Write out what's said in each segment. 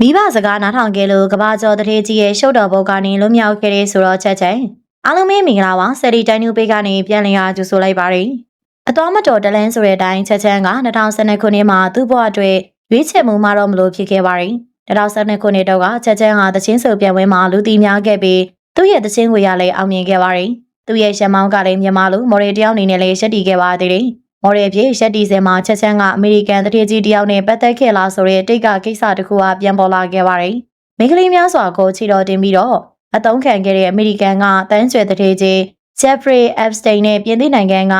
မိဘစကားနားထောင်ခဲ့လို့ကဘာကျော်တထေးကြီးရဲ့ရှုပ်တော်ဘုတ်ကနေလွတ်မြောက်ခဲ့တဲ့ဆိုတော့ချက်ချင်းအားလုံးပဲမင်္ဂလာပါဆယ်ရီတိုင်းနူပေးကနေပြန်လည်အားကြိုဆိုလိုက်ပါရယ်အတော်မတော်တလန်းဆိုတဲ့အတိုင်းချက်ချင်းက2012ခုနှစ်မှာသူ့ဘဝအတွက်ရွေးချယ်မှုမှတော့မလို့ဖြစ်ခဲ့ပါရယ်2012ခုနှစ်တော့ကချက်ချင်းဟာတချင်းဆိုပြန်ဝဲမှာလူတီများခဲ့ပြီးသူ့ရဲ့တချင်းကိုရလည်းအောင်မြင်ခဲ့ပါရယ်သူ့ရဲ့ရှမောင်းကလည်းမြန်မာလူမော်ရီတယောက်အနေနဲ့လည်းရှက်တီခဲ့ပါသေးတယ် မော်ရီဖြစ်ရှက်တီစင်မှာချက်ချင်းကအမေရိကန်တထေးကြီးတယောက်နဲ့ပတ်သက်ခဲ့လားဆိုတဲ့တိတ်ကကိစ္စတစ်ခုအပြန်ပေါ်လာခဲ့ပါရယ်မိန်းကလေးများစွာကိုချီတော်တင်ပြီးတော့အတုံးခံခဲ့တဲ့အမေရိကန်ကတန်းကျွဲတထေးကြီး Jeffrey Epstein နဲ့ပြင်သစ်နိုင်ငံက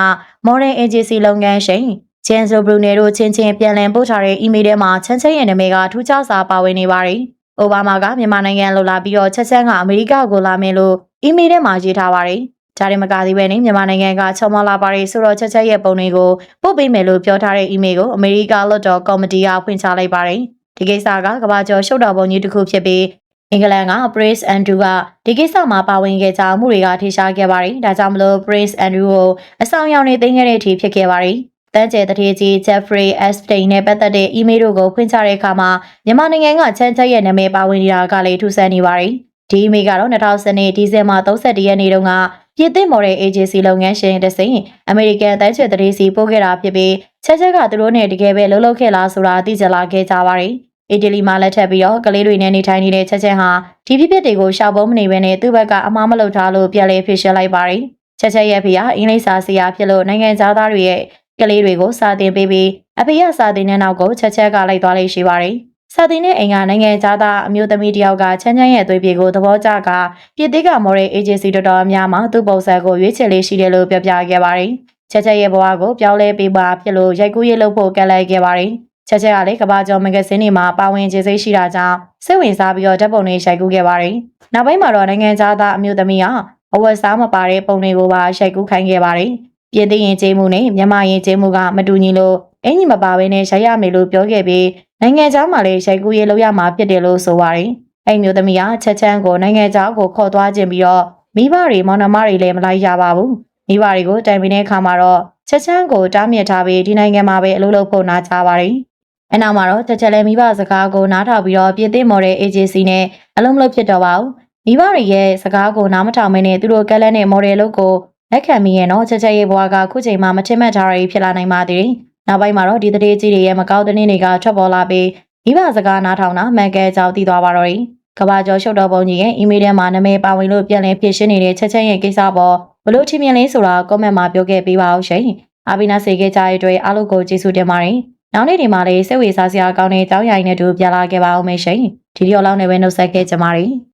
Modern Agency လုပ်ငန်းရှင် Janzo Bruno တို့ချင်းချင်းပြန်လည်ပို့ထားတဲ့ email ထဲမှာချမ်းချမ်းရဲ့နာမည်ကထူးခြားစွာပါဝင်နေပါတယ်။အိုဘားမားကမြန်မာနိုင်ငံလိုလာပြီးတော့ချက်ချမ်းကအမေရိကကိုလာမယ်လို့ email ထဲမှာရေးထားပါတယ်။ ဒါရင်မကသေးပဲနဲ့မြန်မာနိုင်ငံကချော်မလာပါတယ်ဆိုတော့ချက်ချက်ရဲ့ပုံတွေကိုပို့ပေးမယ်လို့ပြောထားတဲ့ email ကိုအမေရိကလွှတ်တော်ကော်မတီကဖွင့်ချလိုက်ပါတယ်။ဒီကိစ္စကကမ္ဘာကျော်ရှုပ်တော်ပုံကြီးတစ်ခုဖြစ်ပြီးအင်္ဂလန်က Prince Andrew ကဒီကိစ္စမှာပါဝင်ခဲ့ကြောင်းမှုတွေကထင်ရှားခဲ့ပါတယ်။ဒါကြောင့်မလို့ Prince Andrew ကိုအဆောင်ရောင်နေသိမ်းခဲ့တဲ့အထိဖြစ်ခဲ့ပါတယ်။တန်းကျဲတထေးကြီး Jeffrey Epstein နဲ့ပတ်သက်တဲ့ email တို့ကိုဖွင့်ချတဲ့အခါမှာမြန်မာနိုင်ငံကချမ်းချက်ရဲ့နာမည်ပါဝင်နေတာကလည်းထူးဆန်းနေပါတယ်။ဒီ email ကတော့2010နှစ်ဒီဇင်ဘာ31ရက်နေ့တုန်းက ပြည်သစ်မော်ဒယ်အေဂျင်စီလုပ်ငန်းရှင်တစ်စိမ်အမေရိကန်တန်းကျဲတထေးစီပို့ခဲ့တာဖြစ်ပြီးချက်ချက်ကသူတို့နဲ့တကယ်ပဲလှုပ်လှုပ်ခဲ့လားဆိုတာသိကြလာခဲ့ကြပါတယ်။အီတလီမှာလက်ထပ်ပြီးတော့ကလေးတွေနဲ့နေထိုင်နေတဲ့ချက်ချက်ဟာဒီဖြစ်ဖြစ်တွေကိုရှောက်ပုံးမနေဘဲနဲ့သူ့ဘက်ကအမားမလုပ်ထားလို့ပြန်လဲဖြစ်ရှင်းလိုက်ပါတယ်။ချက်ချက်ရဲ့ဖေကအင်္ဂလိပ်စာဆရာဖြစ်လို့နိုင်ငံသားတွေရဲ့ကလေးတွေကိုစာသင်ပေးပြီးအဖေရစာသင်တဲ့နောက်ကိုချက်ချက်ကလိုက်သွားလေးရှိပါတယ်။ စာသင်တဲ့အိမ်ကနိုင်ငံသားအမျိုးသမီးတစ်ယောက်ကချမ်းချမ်းရဲ့အသွေးပြေကိုသဘောကျကပြည်သေးကမော်ရဲအေဂျင်စီတော်တော်များများသူ့ပုံစံကိုရွေးချယ်လေးရှိတယ်လို့ပြောပြခဲ့ပါတယ်။ချက်ချက်ရဲ့ဘဝကိုပြောင်းလဲပေးပါဖြစ်လို့ရိုက်ကူးရေးလုပ်ဖို့ကန့်လိုက်ခဲ့ပါတယ်။ချက်ချက်ကလည်းကဘာကျော်မဂ္ဂဇင်းတွေမှာပါဝင်ခြင်းစိတ်ရှိတာကြောင့်စိတ်ဝင်စားပြီးတော့ဓာတ်ပုံတွေရိုက်ကူးခဲ့ပါတယ်။နောက်ပိုင်းမှာတော့နိုင်ငံသားသားအမျိုးသမီးဟာအဝတ်စားမပါတဲ့ပုံတွေကိုပါရိုက်ကူးခိုင်းခဲ့ပါတယ်။ပြည်သိရင်ကျေးမှုနဲ့မြန်မာရင်ကျေးမှုကမတူညီလို့ အင်ကြီးမပါဘဲနဲ့ရိုက်ရမယ်လို့ပြောခဲ့ပြီးနိုင်ငံသားမှလည်းရိုက်ကူးရေးလုပ်ရမှာဖြစ်တယ်လို့ဆိုပါတယ်။အဲ့မျိုးသမီးကချက်ချမ်းကိုနိုင်ငံသားကိုခေါ်သွားခြင်းပြီးတော့မိဘတွေမောင်နှမတွေလည်းမလိုက်ရပါဘူး။မိဘတွေကိုတိုင်ပင်တဲ့အခါမှာတော့ချက်ချမ်းကိုတားမြစ်ထားပြီးဒီနိုင်ငံမှာပဲအလုပ်လုပ်ဖို့နာချပါတယ်။အနောက်မှာတော့တက်ချက်လဲမိဘစကားကိုနားထောင်ပြီးတော့ပြည်သိမော်တဲ့ agency နဲ့အလုံးမလို့ဖြစ်တော့ပါဘူးမိဘတွေရဲ့စကားကိုနားမထောင်မင်းနဲ့သူတို့ကက်လက်နဲ့ model လို့ကိုလက်ခံမိရဲ့နော်ချက်ချက်ရဲ့ဘွားကခုချိန်မှာမထင်မှတ်ထားရဖြစ်လာနိုင်ပါသေးတယ် နောက်ပိုင်းမှာတော့ဒီတရေကြီးတွေရဲ့မကောက်တဲ့နေ့တွေကထွက်ပေါ်လာပြီးမိဘစကားနားထောင်တာမှန်ကဲကြောင်းသိသွားပါတော့တယ်ကဘာကျော်ရှုပ်တော်ပုံကြီးရဲ့ email ထဲမှာနာမည်ပါဝင်လို့ပြန်လည်ဖြည့်ရှင်းနေတဲ့ချက်ချက်ရဲ့ကိစ္စပေါ်ဘလို့ချင်းမြင်လေးဆိုတာ comment မှာပြောခဲ့ပေးပါဦးရှင်အာဘိနာစေခဲ့ကြတဲ့အတွက်အားလုံးကိုကျေးဇူးတင်ပါတယ်နောက်နေ့ဒီမှာလေးစိတ်ဝင်စားစရာကောင်းတဲ့အကြောင်းအရာတွေနဲ့တူပြန်လာခဲ့ပါဦးမယ်ရှင်ဒီဒီယောလောက်နဲ့ပဲနှုတ်ဆက်ခဲ့ကြပါမယ်